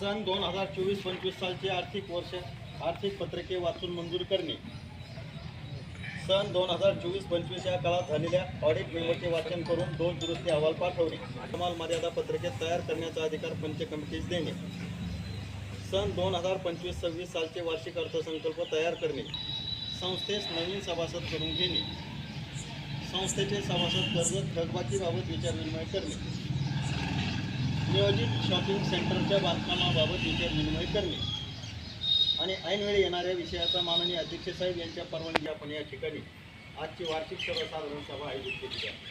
सन दोन हजार चोवीस पंचवीस सालचे आर्थिक वर्ष आर्थिक पत्रके वाचून मंजूर करणे. सन दोन हजार चोवीस पंचवीस या काळात झालेल्या ऑडिट मेमोचे वाचन करून दोन दुरुस्ती अहवाल पाठवणे. कमाल मर्यादा पत्रके तयार करण्याचा अधिकार पंच कमिटीस देणे. सन दोन हजार पंचवीस सव्वीस सालचे वार्षिक अर्थसंकल्प तयार करणे. संस्थेस नवीन सभासद करून घेणे. संस्थेचे सभासद कर्ज थकबाकीबाबत विचारविनिमय करणे. नियोजित शॉपिंग सेंटरच्या बांधकामाबाबत विचारविनिमय करणे. आणि ऐनवेळी येणाऱ्या विषयाचा माननीय अध्यक्ष साहेब यांच्या परवानगी आपण या ठिकाणी आजची वार्षिक सर्वसाधारण सभा आयोजित केली आहे.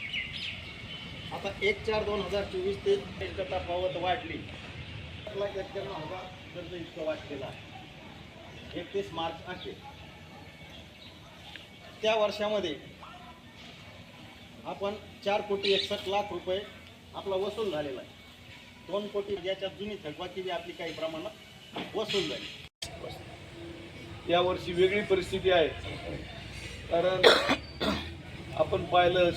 आता एक चार दोन हजार चोवीस ते एकता पावत वाढली. एक लाख एक्क्याण्णव हजार कर्ज इतकं वाढलेलं आहे. एकतीस मार्च आहे त्या वर्षामध्ये आपण चार कोटी एकसष्ट लाख रुपये आपला वसूल झालेला आहे. दोन कोटी याच्यात जुनी थकबाकी बी आपली काही प्रमाणात वसूल झाली यावर्षी वेगळी परिस्थिती आहे. कारण आपण पाहिलं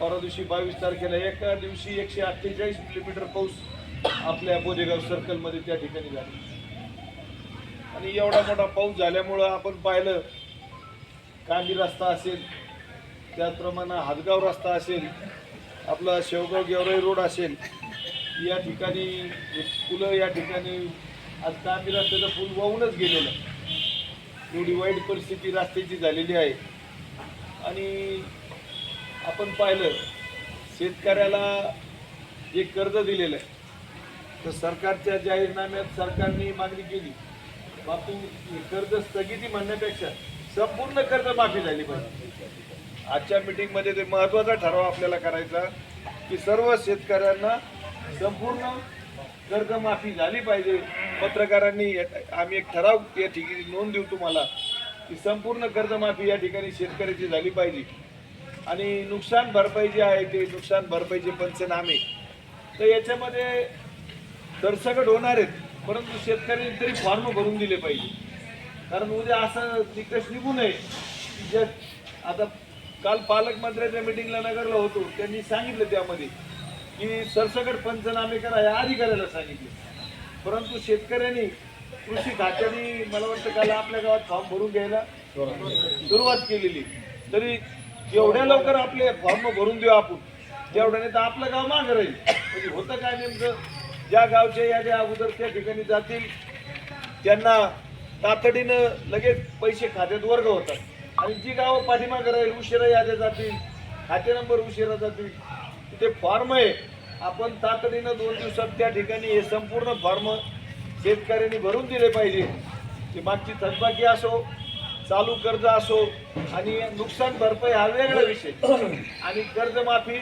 परवा दिवशी बावीस तारखेला एका दिवशी एकशे अठ्ठेचाळीस मिलीमीटर पाऊस आपल्या बोदेगाव सर्कलमध्ये त्या ठिकाणी झाला. आणि एवढा मोठा पाऊस झाल्यामुळं आपण पाहिलं कांदी रस्ता असेल त्याचप्रमाणे हादगाव रस्ता असेल आपला शेवगाव गेवराई रोड असेल या ठिकाणी एक पुलं या ठिकाणी आज कांदी रस्त्याचं पूल वाहूनच गेलेलं. आहे. एवढी वाईट परिस्थिती रस्त्याची झालेली आहे. आणि आपण पाहिलं शेतकऱ्याला जे कर्ज दिलेलं आहे तर सरकारच्या जाहीरनाम्यात सरकारने मागणी केली. बापू कर्ज स्थगिती म्हणण्यापेक्षा संपूर्ण कर्ज माफी झाली पाहिजे. आजच्या मीटिंगमध्ये ते महत्त्वाचा ठराव आपल्याला करायचा की सर्व शेतकऱ्यांना संपूर्ण कर्जमाफी झाली पाहिजे. पत्रकारांनी या- आम्ही एक ठराव या ठिकाणी नोंद देऊ तुम्हाला की संपूर्ण कर्जमाफी या ठिकाणी शेतकऱ्याची झाली पाहिजे. आणि नुकसान भरपाई जे आहे ते नुकसान भरपाईचे पंचनामे. तर याच्यामध्ये सरसकट होणार आहेत परंतु शेतकऱ्यांनी तरी फॉर्म भरून दिले पाहिजे. कारण उद्या असं निकष निघू नये की ज्या आता काल पालकमंत्र्याच्या मिटिंगला नगरला होतो त्यांनी सांगितलं त्यामध्ये की सरसकट पंचनामे करा या करायला सांगितले. परंतु शेतकऱ्यांनी कृषी खात्याने मला वाटतं काल आपल्या गावात फॉर्म भरून घ्यायला सुरुवात केलेली. तरी एवढ्या लवकर आपले फॉर्म भरून देऊ आपण तेवढ्याने तर आपलं गाव माग राहील. म्हणजे होतं काय नेमकं? ज्या गावच्या याद्या अगोदर त्या ठिकाणी जातील त्यांना तातडीनं लगेच पैसे खात्यात वर्ग होतात. आणि जी गावं पाठीमागं राहील उशिरा याद्या जातील खाते नंबर उशिरा जातील ते फॉर्म आहे. आपण तातडीनं दोन दिवसात त्या ठिकाणी हे संपूर्ण फॉर्म शेतकऱ्यांनी भरून दिले पाहिजे. ते मागची थकबाकी असो चालू कर्ज असो आणि नुकसान भरपाई हा वेगळा विषय. आणि कर्जमाफी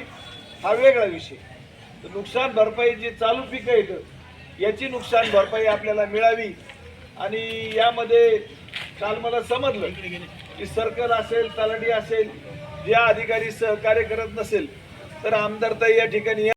हा वेगळा विषय. तर नुकसान भरपाई जे चालू पिकं आहेत याची नुकसान भरपाई आपल्याला मिळावी. आणि यामध्ये काल मला समजलं की सर्कल असेल तलाठी असेल या अधिकारी सहकार्य करत नसेल तर आमदार ताई या ठिकाणी